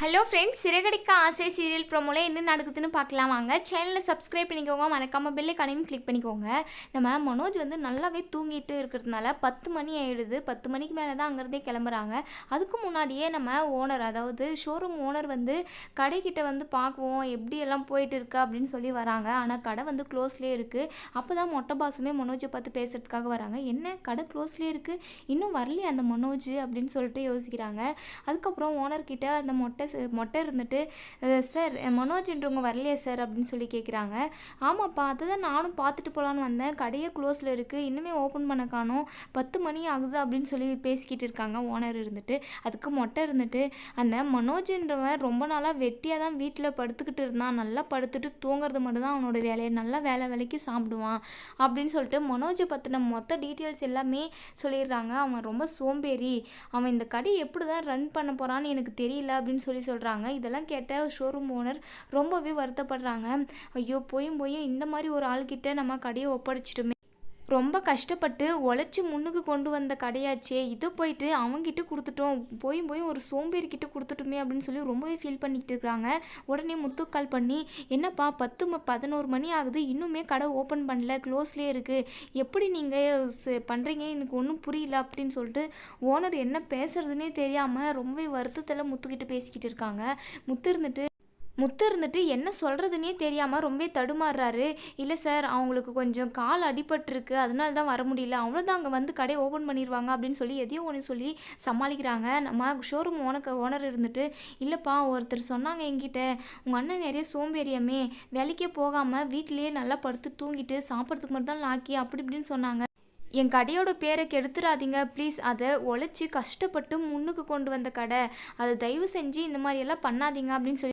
Hello friends Siragadikka ஆசை serial ப்ரோமோல என்ன நடக்குதுன்னு பார்க்கலாம் வாங்க. சேனலை சப்ஸ்கிரைப் பண்ணிக்கோங்க. மறக்காமல் பெல்லை கணையும் கிளிக் பண்ணிக்கோங்க. நம்ம மனோஜ் வந்து நல்லாவே தூங்கிட்டு இருக்கிறதுனால பத்து மணி ஆயிடுது. பத்து மணிக்கு மேலே தான் அங்கேருந்தே கிளம்புறாங்க. அதுக்கு முன்னாடியே நம்ம ஓனர் அதாவது ஷோரூம் ஓனர் வந்து கடைக்கிட்ட வந்து பார்க்குவோம். எப்படி எல்லாம் போயிட்டு இருக்கு அப்படின்னு சொல்லி வராங்க. ஆனால் கடை வந்து க்ளோஸ்லேயே இருக்குது அப்போ தான் மொட்டை பாசுமே மனோஜை பார்த்து பேசுகிறதுக்காக வராங்க. என்ன? கடை க்ளோஸ்லேயே இருக்குது இன்னும் வரலையே அந்த மனோஜ் அப்படின்னு சொல்லிட்டு யோசிக்கிறாங்க. அதுக்கப்புறம் ஓனர்கிட்ட அந்த மொட்டை மொட்டை இருந்துட்டு சார் மனோஜ்ன்றவங்க வரலையே சார் அப்படின்னு சொல்லி கேட்குறாங்க ஆமாப்பா அதை தான் நானும் பார்த்துட்டு போகலான்னு வந்தேன். கடையே க்ளோஸில் இருக்குது இன்னுமே ஓப்பன் பண்ண காணோம். பத்து மணி ஆகுது அப்படின்னு சொல்லி பேசிக்கிட்டு இருக்காங்க ஓனர் இருந்துட்டு. அதுக்கு மொட்டை இருந்துட்டு அந்த மனோஜ்ன்றவன் ரொம்ப நாளாக வெட்டியாக தான் வீட்டில் படுத்துக்கிட்டு இருந்தான். நல்லா படுத்துட்டு தூங்குறது மட்டும்தான் அவனோட வேலையை நல்லா வேலை வேலைக்கு சாப்பிடுவான் அப்படின்னு சொல்லிட்டு மனோஜை பற்றின மொத்த டீட்டெயில்ஸ் எல்லாமே சொல்லிடுறாங்க. அவன் ரொம்ப சோம்பேறி. அவன் இந்த கடை எப்படி தான் ரன் பண்ண போகிறான்னு எனக்கு தெரியல அப்படின்னு சொல்லி சொல்கிறாங்க இதெல்லாம் கேட்ட ஷோரூம் ஓனர் ரொம்பவே வருத்தப்படுறாங்க. ஐயோ போயும் போய் இந்த மாதிரி ஒரு ஆள்கிட்ட நம்ம கடையை ஒப்படைச்சிட்டோமே. ரொம்ப கஷ்டப்பட்டு உழைச்சி முன்னுக்கு கொண்டு வந்த கடையாச்சே. இதை போயிட்டு அவங்ககிட்ட கொடுத்துட்டோம். போய் போய் ஒரு சோம்பேறிக்கிட்ட கொடுத்துட்டோமே அப்படின்னு சொல்லி ரொம்பவே ஃபீல் பண்ணிக்கிட்டு இருக்காங்க. உடனே முத்துக்கால் பண்ணி என்னப்பா பத்து ம பதினோரு மணி ஆகுது. இன்னுமே கடை ஓப்பன் பண்ணல. க்ளோஸ்லேயே இருக்குது எப்படி நீங்கள் பண்ணுறீங்க எனக்கு ஒன்றும் புரியல. அப்படின்னு சொல்லிட்டு ஓனர் என்ன பேசுறதுனே தெரியாமல் ரொம்பவே வருத்தத்தில் முத்துக்கிட்ட பேசிக்கிட்டு இருக்காங்க. முத்து இருந்துட்டு முத்து இருந்துட்டு என்ன சொல்கிறதுனே தெரியாமல் ரொம்பவே தடுமாறுறாரு. இல்லை சார் அவங்களுக்கு கொஞ்சம் கால் அடிபட்டிருக்கு. அதனால தான் வர முடியல. அவ்வளோதான் அங்கே வந்து கடையை ஓப்பன் பண்ணிடுவாங்க அப்படின்னு சொல்லி எதையோ ஒன்று சொல்லி சமாளிக்கிறாங்க. நம்ம ஷோரூம் ஓனக்கு ஓனர் இருந்துட்டு இல்லைப்பா ஒருத்தர் சொன்னாங்க என்கிட்ட. உங்கள் அண்ணன் நிறைய சோம்பேறியமே. வேலைக்கே போகாமல் வீட்டிலேயே நல்லா படுத்து தூங்கிட்டு சாப்பிட்றதுக்கு மட்டும் தான் லாக்கி. அப்படி இப்படின்னு சொன்னாங்க. என் கடையோட பேரை கெடுத்துறாதீங்க. ப்ளீஸ். அதை உழைச்சி கஷ்டப்பட்டு முன்னுக்கு கொண்டு வந்த கடை. அதை தயவு செஞ்சு இந்த மாதிரியெல்லாம் பண்ணாதீங்க. அப்படின்னு சொல்லி